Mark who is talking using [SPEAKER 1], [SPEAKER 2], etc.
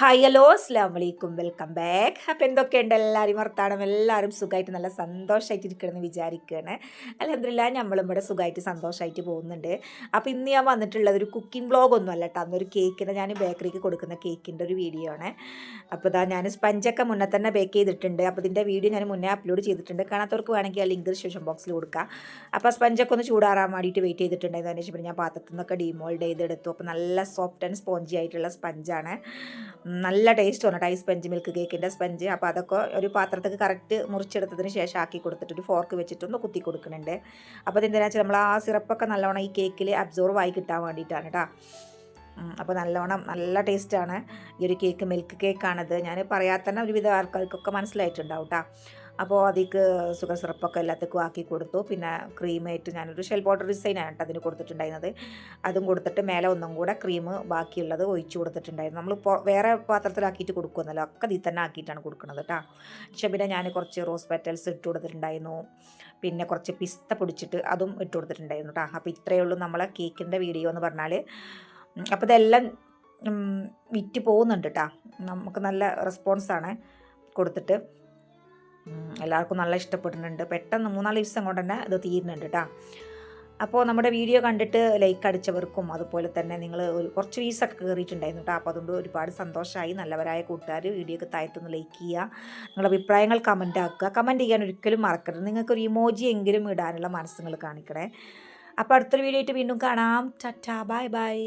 [SPEAKER 1] Hi hello അസ്ലാം വലൈക്കും welcome back അപ്പം എന്തൊക്കെയുണ്ട്? എല്ലാവരും വർത്താനം. എല്ലാവരും സുഖമായിട്ട് നല്ല സന്തോഷമായിട്ട് ഇരിക്കണമെന്ന് വിചാരിക്കുകയാണ് അല്ലെന്തല്ല നമ്മളും ഇവിടെ സുഖമായിട്ട് സന്തോഷമായിട്ട് പോകുന്നുണ്ട്. അപ്പോൾ ഇന്ന് ഞാൻ വന്നിട്ടുള്ളത് ഒരു കുക്കിംഗ് വ്ളോഗ് ഒന്നും അല്ല കേട്ടോ അന്നൊരു കേക്കിന്റെ ഞാൻ ബേക്കറിക്ക് കൊടുക്കുന്ന കേക്കിന്റെ ഒരു വീഡിയോ ആണ്. അപ്പോൾ ഇതാ ഞാൻ സ്പഞ്ചൊക്കെ മുന്നേ തന്നെ ബേക്ക് ചെയ്തിട്ടുണ്ട്. അപ്പോൾ ഇതിന്റെ വീഡിയോ ഞാൻ മുന്നേ അപ്ലോഡ് ചെയ്തിട്ടുണ്ട്. കാണാത്തവർക്ക് വേണമെങ്കിൽ ആ ലിങ്ക് ഡിസ്ക്രിപ്ഷൻ ബോക്സിൽ കൊടുക്കാം. അപ്പോൾ സ്പഞ്ചൊക്കെ ഒന്ന് ചൂടാറാൻ വേണ്ടിയിട്ട് വെയിറ്റ് ചെയ്തിട്ടുണ്ടായിരുന്നു. ഞാൻ പാത്രത്തിൽ നിന്നൊക്കെ ഡിമോൾഡ് ചെയ്തെടുത്തു. അപ്പോൾ നല്ല സോഫ്റ്റ് ആൻഡ് സ്പോഞ്ചി ആയിട്ടുള്ള സ്പഞ്ചാണ് നല്ല ടേസ്റ്റ് ആണ് ടൈ സ്പഞ്ച് മിൽക്ക് കേക്കിന്റെ സ്പഞ്ച് അപ്പോൾ അതൊക്കെ ഒരു പാത്രത്തേക്ക് കറക്റ്റ് മുറിച്ചെടുത്തതിന് ശേഷം ആക്കി കൊടുത്തിട്ട് ഒരു ഫോർക്ക് വെച്ചിട്ടൊന്ന് കുത്തി കൊടുക്കുന്നുണ്ട്. അപ്പോൾ അതെന്തിനാ വെച്ചാൽ നമ്മൾ ആ സിറപ്പൊക്കെ നല്ലോണം ഈ കേക്കിൽ അബ്സോർവ് ആയി കിട്ടാൻ വേണ്ടിയിട്ടാണ് കേട്ടോ അപ്പോൾ നല്ലോണം നല്ല ടേസ്റ്റാണ് ഈ ഒരു കേക്ക് മിൽക്ക് കേക്കാണത് ഞാൻ പറയാത്ത തന്നെ ഒരുവിധ ആൾക്കാർക്കൊക്കെ മനസ്സിലായിട്ടുണ്ടാവും കേട്ടോ അപ്പോൾ അതിക്ക് സുഗർ സിറപ്പൊക്കെ എല്ലാത്തേക്കും ആക്കി കൊടുത്തു. പിന്നെ ക്രീമായിട്ട് ഞാനൊരു ഷെൽ ബോർഡർ ഡിസൈനാണ് കേട്ടോ അതിന് കൊടുത്തിട്ടുണ്ടായിരുന്നത്. അതും കൊടുത്തിട്ട് മേലെ ഒന്നും കൂടെ ക്രീം ബാക്കിയുള്ളത് ഒഴിച്ചു കൊടുത്തിട്ടുണ്ടായിരുന്നു. നമ്മൾ വേറെ പാത്രത്തിലാക്കിയിട്ട് കൊടുക്കുമെന്നല്ലോ ഒക്കെ ഇതിൽ തന്നെ ആക്കിയിട്ടാണ് കൊടുക്കുന്നത് കേട്ടോ പക്ഷേ പിന്നെ ഞാൻ കുറച്ച് റോസ് പെറ്റൽസ് ഇട്ട് കൊടുത്തിട്ടുണ്ടായിരുന്നു. പിന്നെ കുറച്ച് പിസ്ത പൊടിച്ചിട്ട് അതും ഇട്ട് കൊടുത്തിട്ടുണ്ടായിരുന്നു കേട്ടോ അപ്പോൾ ഇത്രയേ ഉള്ളൂ നമ്മളെ കേക്കിന്റെ വീഡിയോ എന്ന് പറഞ്ഞാൽ അപ്പോൾ ഇതെല്ലാം വിറ്റ് പോകുന്നുണ്ട് കേട്ടോ നമുക്ക് നല്ല റെസ്പോൺസാണ് കൊടുത്തിട്ട്. എല്ലാവർക്കും നല്ല ഇഷ്ടപ്പെടുന്നുണ്ട് പെട്ടെന്ന് മൂന്നാൽ ദിവസം കൊണ്ട് തന്നെ ഇത് തീരുന്നുണ്ട് കേട്ടോ അപ്പോൾ നമ്മുടെ വീഡിയോ കണ്ടിട്ട് ലൈക്ക് അടിച്ചവർക്കും അതുപോലെ തന്നെ നിങ്ങൾ ഒരു കുറച്ച് വീസൊക്കെ കയറിയിട്ടുണ്ടായിരുന്നു കേട്ടോ അപ്പോൾ അതുകൊണ്ട് ഒരുപാട് സന്തോഷമായി നല്ലവരായ കൂട്ടുകാർ വീഡിയോക്ക് താഴത്തൊന്ന് ലൈക്ക് ചെയ്യുക നിങ്ങളുടെ അഭിപ്രായങ്ങൾ കമന്റ് ആക്കുക. കമന്റ് ചെയ്യാൻ ഒരിക്കലും മറക്കരുത്. നിങ്ങൾക്ക് ഒരു ഇമോജി എങ്കിലും ഇടാനുള്ള മനസ്സുകൾ കാണിക്കണേ. അപ്പോൾ അടുത്തൊരു വീഡിയോ ആയിട്ട് വീണ്ടും കാണാം. Tata bye bye